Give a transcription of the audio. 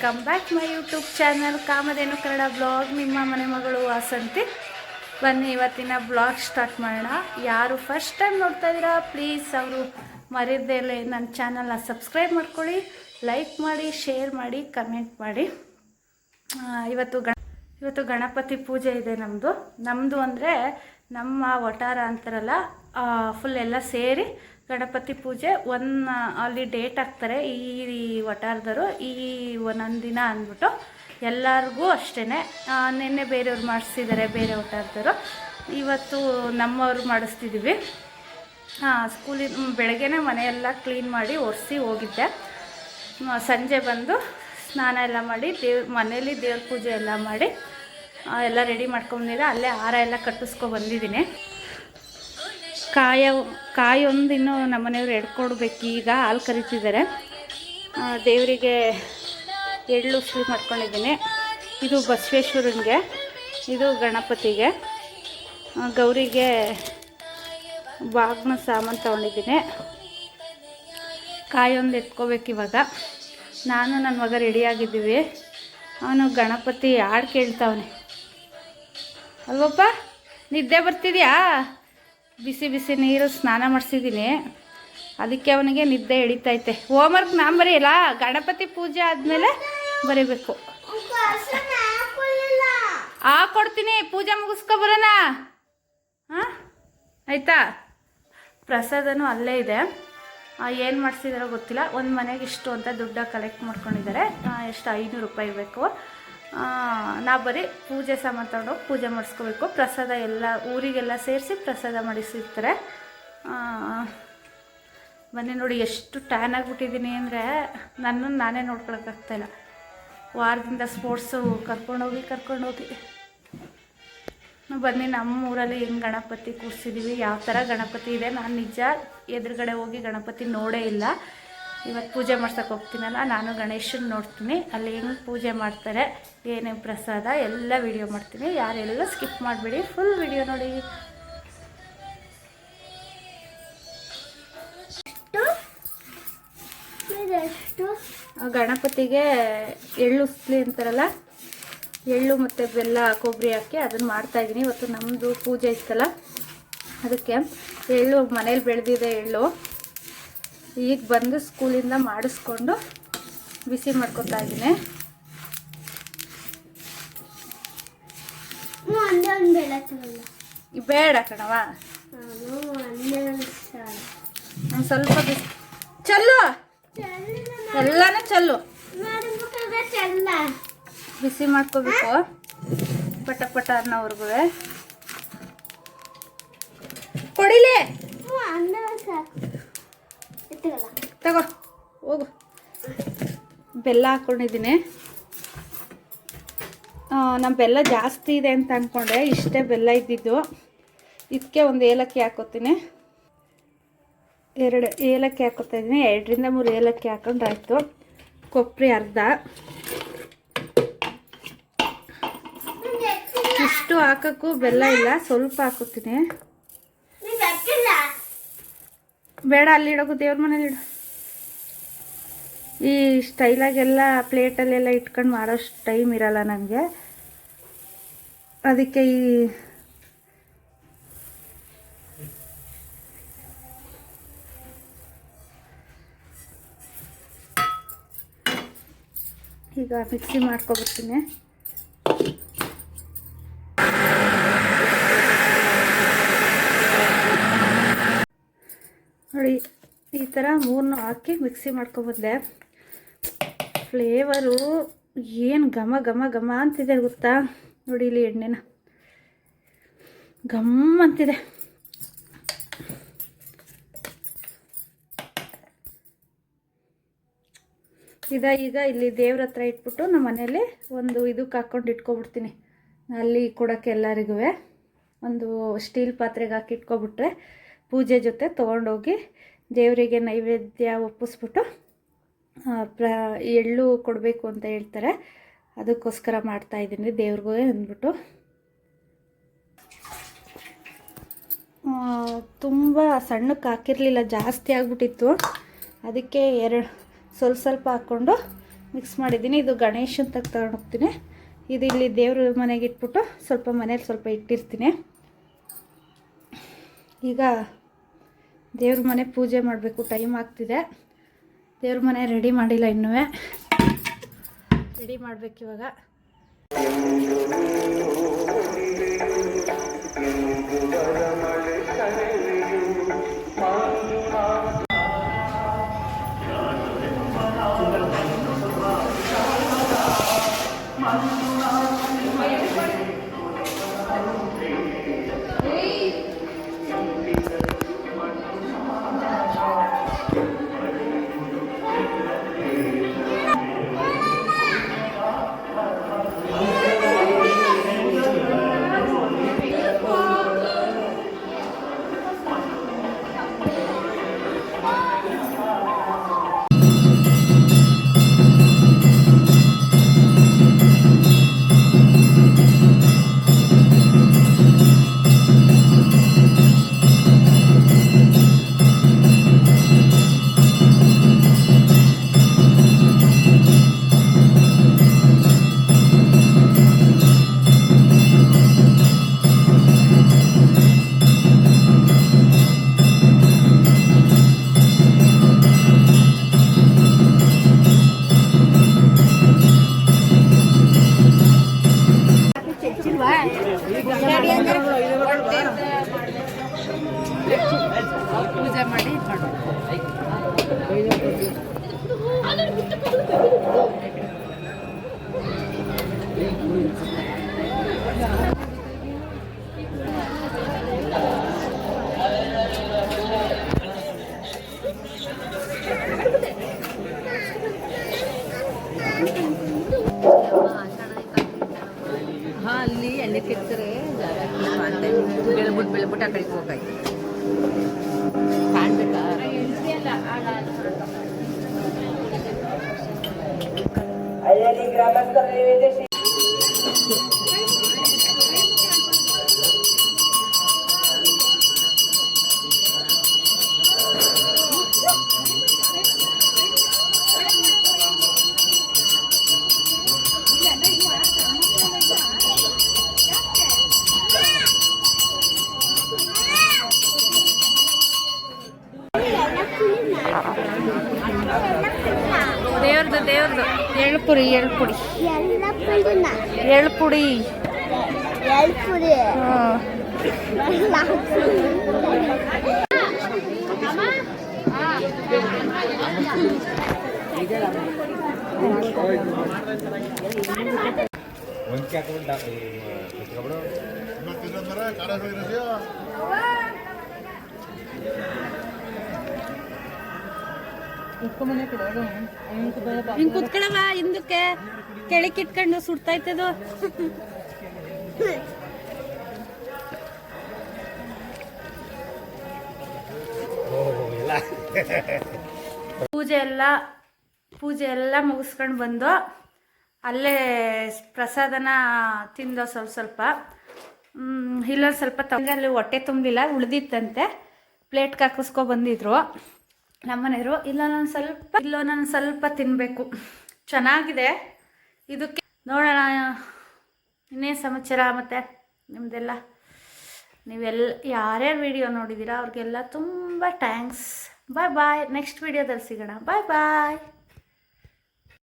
Welcome back my YouTube channel Kamadhenu Kannada blog. ನಿಮ್ಮ ಮನೆ ಮಗಳು ವಾಸಂತಿ. ಬನ್ನಿ, ಇವತ್ತಿನ ಬ್ಲಾಗ್ ಸ್ಟಾರ್ಟ್ ಮಾಡೋಣ. ಯಾರು ಫಸ್ಟ್ ಟೈಮ್ ನೋಡ್ತಾ ಇದ್ದೀರಾ ಪ್ಲೀಸ್ ಅವರು ಮರೆಯದೇ ನನ್ನ ಚಾನಲ್ನ ಸಬ್ಸ್ಕ್ರೈಬ್ ಮಾಡ್ಕೊಳ್ಳಿ ಲೈಕ್ ಮಾಡಿ ಶೇರ್ ಮಾಡಿ ಕಮೆಂಟ್ ಮಾಡಿ. ಇವತ್ತು ಇವತ್ತು ಗಣಪತಿ ಪೂಜೆ ಇದೆ ನಮ್ಮದು ನಮ್ಮದು ಅಂದರೆ ನಮ್ಮ ವಟಾರ ಅಂತಾರಲ್ಲ ಫುಲ್ ಎಲ್ಲ ಸೇರಿ ಗಣಪತಿ ಪೂಜೆ ಒನ್ ಅಲ್ಲಿ ಡೇಟ್ ಹಾಕ್ತಾರೆ. ಈ ವಟಾರ್ದರು ಈ ಒಂದೊಂದು ದಿನ ಅಂದ್ಬಿಟ್ಟು ಎಲ್ಲರಿಗೂ ಅಷ್ಟೇ ನಿನ್ನೆ ಬೇರೆಯವ್ರು ಮಾಡಿಸ್ತಿದ್ದಾರೆ ಬೇರೆ ವಟಾರದವರು. ಇವತ್ತು ನಮ್ಮವ್ರು ಮಾಡಿಸ್ತಿದ್ದೀವಿ ಸ್ಕೂಲಿನ ಬೆಳಗ್ಗೆನೇ ಮನೆಯೆಲ್ಲ ಕ್ಲೀನ್ ಮಾಡಿ ಒರೆಸಿ ಹೋಗಿದ್ದೆ. ಸಂಜೆ ಬಂದು ಸ್ನಾನ ಎಲ್ಲ ಮಾಡಿ, ದೇವ್ ಮನೇಲಿ ದೇವ್ರ ಪೂಜೆ ಎಲ್ಲ ಮಾಡಿ ಎಲ್ಲ ರೆಡಿ ಮಾಡ್ಕೊಂಡಿದ್ದೆ ಅಲ್ಲೇ ಹಾರ ಎಲ್ಲ ಕಟ್ಟಿಸ್ಕೊ ಕಾಯ ಕಾಯೊಂದು ಇನ್ನೂ ನಮ್ಮ ಮನೆಯವ್ರು ಎಡ್ಕೊಡ್ಬೇಕು ಈಗ ಹಾಲು ಕರಿತಿದ್ದಾರೆ. ದೇವರಿಗೆ ಎಳ್ಳು ಉಸ್ಲಿ ಮಾಡ್ಕೊಂಡಿದ್ದೀನಿ. ಇದು ಬಸವೇಶ್ವರನಿಗೆ, ಇದು ಗಣಪತಿಗೆ. ಗೌರಿಗೆ ಬಾಗ್ನ ಸಾಮಾನು ತೊಗೊಂಡಿದ್ದೀನಿ. ಕಾಯೊಂದು ಎತ್ಕೋಬೇಕು ಇವಾಗ. ನಾನು ನನ್ನ ಮಗ ರೆಡಿಯಾಗಿದ್ದೀವಿ ಅವನು ಗಣಪತಿ ಹಾಡು ಕೇಳ್ತಾವನೆ. ಅಲ್ವಪ್ಪ, ನಿದ್ದೆ ಬರ್ತಿದ್ಯಾ? ಬಿಸಿ ಬಿಸಿ ನೀರು ಸ್ನಾನ ಮಾಡಿಸಿದ್ದೀನಿ. ಅದಕ್ಕೆ ಅವನಿಗೆ ನಿದ್ದೆ ಹಿಡಿತೈತೆ ಹೋಮ್ವರ್ಕ್ ನಾನು ಬರೆಯಲ್ಲ, ಗಣಪತಿ ಪೂಜೆ ಆದಮೇಲೆ ಬರೀಬೇಕು. ಆ, ಕೊಡ್ತೀನಿ, ಪೂಜೆ ಮುಗಿಸ್ಕೊ ಬರೋಣ. ಹಾಂ ಆಯಿತಾ? ಪ್ರಸಾದನೂ ಅಲ್ಲೇ ಇದೆ. ಏನು ಮಾಡಿಸಿದಾರೋ ಗೊತ್ತಿಲ್ಲ. ಒಂದು ಮನೆಗೆ ಇಷ್ಟು ಅಂತ ದುಡ್ಡ ಕಲೆಕ್ಟ್ ಮಾಡ್ಕೊಂಡಿದ್ದಾರೆ. ಎಷ್ಟು? ಐನೂರು ರೂಪಾಯಿ ಬೇಕು. ನಾ ಬರೀ ಪೂಜೆ ಸಾಮಾನು ತಗೊಂಡೋಗಿ ಪೂಜೆ ಮಾಡಿಸ್ಕೋಬೇಕು. ಪ್ರಸಾದ ಎಲ್ಲ ಊರಿಗೆಲ್ಲ ಸೇರಿಸಿ ಪ್ರಸಾದ ಮಾಡಿಸಿರ್ತಾರೆ. ಬನ್ನಿ ನೋಡಿ ಎಷ್ಟು ಟ್ಯಾನ್ ಆಗಿಬಿಟ್ಟಿದ್ದೀನಿ ಅಂದರೆ ನನ್ನನ್ನು ನಾನೇ ನೋಡ್ಕೊಳಕ್ಕಾಗ್ತಾಯಿಲ್ಲ ವಾರದಿಂದ ಸ್ಪೋರ್ಟ್ಸು ಕರ್ಕೊಂಡೋಗಿ ಕರ್ಕೊಂಡೋಗಿ ಬನ್ನಿ ನಮ್ಮ ಊರಲ್ಲಿ ಹೆಂಗೆ ಗಣಪತಿ ಕೂರಿಸಿದ್ದೀವಿ ಯಾವ ಥರ ಗಣಪತಿ ಇದೆ. ನಾನು ನಿಜ ಎದುರುಗಡೆ ಹೋಗಿ ಗಣಪತಿ ನೋಡೇ ಇಲ್ಲ. ಇವತ್ತು ಪೂಜೆ ಮಾಡ್ಸೋಕೆ ಹೋಗ್ತೀನಲ್ಲ ನಾನು ಗಣೇಶನ ನೋಡ್ತೀನಿ. ಅಲ್ಲಿ ಹೆಂಗೆ ಪೂಜೆ ಮಾಡ್ತಾರೆ ಏನೇನು ಪ್ರಸಾದ ಎಲ್ಲ ವಿಡಿಯೋ ಮಾಡ್ತೀನಿ. ಯಾರೆಲ್ಲ ಸ್ಕಿಪ್ ಮಾಡಬೇಡಿ ಫುಲ್ ವಿಡಿಯೋ ನೋಡಿ. ಗಣಪತಿಗೆ ಎಳ್ಳು ಉಸ್ಲಿ ಅಂತಾರಲ್ಲ ಎಳ್ಳು ಮತ್ತು ಬೆಲ್ಲ ಕೊಬ್ಬರಿ ಹಾಕಿ ಅದನ್ನು ಮಾಡ್ತಾಯಿದ್ದೀನಿ ಇವತ್ತು ನಮ್ಮದು ಪೂಜೆ ಇತ್ತಲ್ಲ ಅದಕ್ಕೆ ಎಳ್ಳು ಮನೇಲಿ ಬೆಳೆದಿದೆ ಎಳ್ಳು. ಈಗ ಬಂದು ಸ್ಕೂಲಿಂದ ಮಾಡಿಸ್ಕೊಂಡು ಬಿಸಿ ಮಾಡ್ಕೊತಾ ಇದ್ದೀನಿ. ಬೇಡ ಕಣವ ಒಂದೇ ಸ್ವಲ್ಪ ಬಿಸಿ. ಚಲ್ಲು. ಎಲ್ಲಾನು ಚೆಲ್ಲ. ಬಿಸಿ ಮಾಡ್ಕೋಬೇಕು. ಪಟ ಪಟ ಅನ್ನೋವರೆಗೂ ಕೊಡಿಲಿ ಒಂದೇ ಒಂದು ಸಾಕು ಎತ್ತಗಲ್ಲ ತಗೋ ಹೋಗು. ಬೆಲ್ಲ ಹಾಕೊಂಡಿದ್ದೀನಿ. ನಮ್ಮ ಬೆಲ್ಲ ಜಾಸ್ತಿ ಇದೆ ಅಂತ ಅಂದ್ಕೊಂಡೆ ಇಷ್ಟೇ ಬೆಲ್ಲ ಇದ್ದಿದ್ದು. ಇದಕ್ಕೆ ಒಂದು ಏಲಕ್ಕಿ ಹಾಕೋತೀನಿ. ಎರಡು ಏಲಕ್ಕಿ ಹಾಕೋತಾ ಇದ್ದೀನಿ ಎರಡರಿಂದ ಮೂರು ಏಲಕ್ಕಿ ಹಾಕೊಂಡ್ರಾಯ್ತು. ಕೊಬ್ಬರಿ ಅರ್ಧ. ಇಷ್ಟು ಹಾಕೋಕ್ಕೂ ಬೆಲ್ಲ ಇಲ್ಲ ಸ್ವಲ್ಪ ಹಾಕೋತೀನಿ. ಬೇಡ, ಅಲ್ಲಿ ಇಡೋಕು ದೇವ್ರ ಮನೇಲಿ ಇಡು. ಈ ಸ್ಟೈಲಾಗೆಲ್ಲ ಪ್ಲೇಟಲ್ಲೆಲ್ಲ ಇಟ್ಕೊಂಡು ಮಾಡೋಷ್ಟು ಟೈಮ್ ಇರಲ್ಲ ನನಗೆ ಅದಕ್ಕೆ ಈ ಈಗ ಮಿಕ್ಸಿ ಮಾಡ್ಕೊಬಿಡ್ತೀನಿ ನೋಡಿ, ಈ ಥರ ಮೂರನ್ನು ಹಾಕಿ ಮಿಕ್ಸಿ ಮಾಡ್ಕೊಬಂದೆ ಫ್ಲೇವರು ಏನು ಘಮ ಘಮ ಘಮ ಅಂತಿದೆ ಗೊತ್ತಾ? ನೋಡಿ ಇಲ್ಲಿ ಎಣ್ಣೆನ. ಘಮ್ ಅಂತಿದೆ. ಇದ ಈಗ ಇಲ್ಲಿ ದೇವ್ರ ಹತ್ರ ಇಟ್ಬಿಟ್ಟು ನಮ್ಮ ಮನೇಲಿ ಒಂದು ಇದಕ್ಕೆ ಹಾಕ್ಕೊಂಡು ಇಟ್ಕೊಬಿಡ್ತೀನಿ. ಅಲ್ಲಿ ಕೊಡೋಕ್ಕೆ ಎಲ್ಲರಿಗೂ ಒಂದು ಸ್ಟೀಲ್ ಪಾತ್ರೆಗೆ ಹಾಕಿ ಇಟ್ಕೊಬಿಟ್ರೆ ಪೂಜೆ ಜೊತೆ ತೊಗೊಂಡೋಗಿ ದೇವರಿಗೆ ನೈವೇದ್ಯ ಒಪ್ಪಿಸ್ಬಿಟ್ಟು ಪ್ರ, ಎಳ್ಳು ಕೊಡಬೇಕು ಅಂತ ಹೇಳ್ತಾರೆ. ಅದಕ್ಕೋಸ್ಕರ ಮಾಡ್ತಾಯಿದ್ದೀನಿ ದೇವ್ರಿಗೂ ಅಂದ್ಬಿಟ್ಟು. ತುಂಬ ಸಣ್ಣಕ್ಕೆ ಹಾಕಿರಲಿಲ್ಲ, ಜಾಸ್ತಿ ಆಗಿಬಿಟ್ಟಿತ್ತು. ಅದಕ್ಕೆ ಎರಡು, ಸ್ವಲ್ಪ ಸ್ವಲ್ಪ ಹಾಕ್ಕೊಂಡು ಮಿಕ್ಸ್ ಮಾಡಿದ್ದೀನಿ. ಇದು ಗಣೇಶನ ತಗ ತಗೊಂಡು ಹೋಗ್ತೀನಿ. ಇದು ಇಲ್ಲಿ ದೇವ್ರ ಮನೆಗೆ ಇಟ್ಬಿಟ್ಟು ಸ್ವಲ್ಪ ಮನೇಲಿ ಸ್ವಲ್ಪ ಇಟ್ಟಿರ್ತೀನಿ. ಈಗ ದೇವ್ರ ಮನೆ ಪೂಜೆ ಮಾಡಬೇಕು ಟೈಮ್ ಆಗ್ತಿದೆ. ದೇವ್ರ ಮನೆ ರೆಡಿ ಮಾಡಿಲ್ಲ ಇನ್ನೂ ರೆಡಿ ಮಾಡಬೇಕು ಇವಾಗ. ಪೂಜೆ ಮಾಡಿ ಹಾ El incremento. ಎಳ್ಪುರಿ ಎಳ್ಪುಡಿ ಎಲ್ಲ ಪುಡಿನ ಎಳ್ಪುಡಿ ಎಲ್ಲ ಪುಡಿ ಹ್ಞೂ ಒಂದ್ಕೆ ಹಾಕ್ಬಿಟ್ಟು ಹಿಂಗ್ ಕುತ್ಕೊಳವ ಹಿಂದಕ್ಕೆ ಕೆಳಕ್ಕೆ ಇಟ್ಕೊಂಡು ಸುಡ್ತೈತದು ಪೂಜೆ ಎಲ್ಲ ಪೂಜೆ ಎಲ್ಲ ಮುಗಿಸ್ಕೊಂಡು ಬಂದು ಅಲ್ಲೇ ಪ್ರಸಾದನ ತಿಂದೋ ಸ್ವಲ್ಪ ಸ್ವಲ್ಪ. ಇಲ್ಲೊಂದು ಸ್ವಲ್ಪ ತಗೊಂಡು ಅಲ್ಲಿ ಹೊಟ್ಟೆ ತುಂಬಿಲ್ಲ ಉಳ್ದಿತ್ತಂತೆ. ಪ್ಲೇಟ್ ಹಾಕಿಸ್ಕೊ ಬಂದಿದ್ರು. ನಮ್ಮನೆಯವರು, ಇಲ್ಲ, ನಾನು ಸ್ವಲ್ಪ, ಇಲ್ಲೋ, ನಾನು ಸ್ವಲ್ಪ ತಿನ್ನಬೇಕು ಚೆನ್ನಾಗಿದೆ. ಇದಕ್ಕೆ ನೋಡೋಣ, ಇನ್ನೇನು ಸಮಾಚಾರ ಮತ್ತು ನಿಮ್ಮದೆಲ್ಲ ನೀವೆಲ್ಲ ಯಾರ್ಯಾರು ವಿಡಿಯೋ ನೋಡಿದ್ದೀರಾ ಅವ್ರಿಗೆಲ್ಲ ತುಂಬ ಥ್ಯಾಂಕ್ಸ್ ಬಾಯ್ ಬಾಯ್ ನೆಕ್ಸ್ಟ್ ವಿಡಿಯೋದಲ್ಲಿ ಸಿಗೋಣ ಬಾಯ್ ಬಾಯ್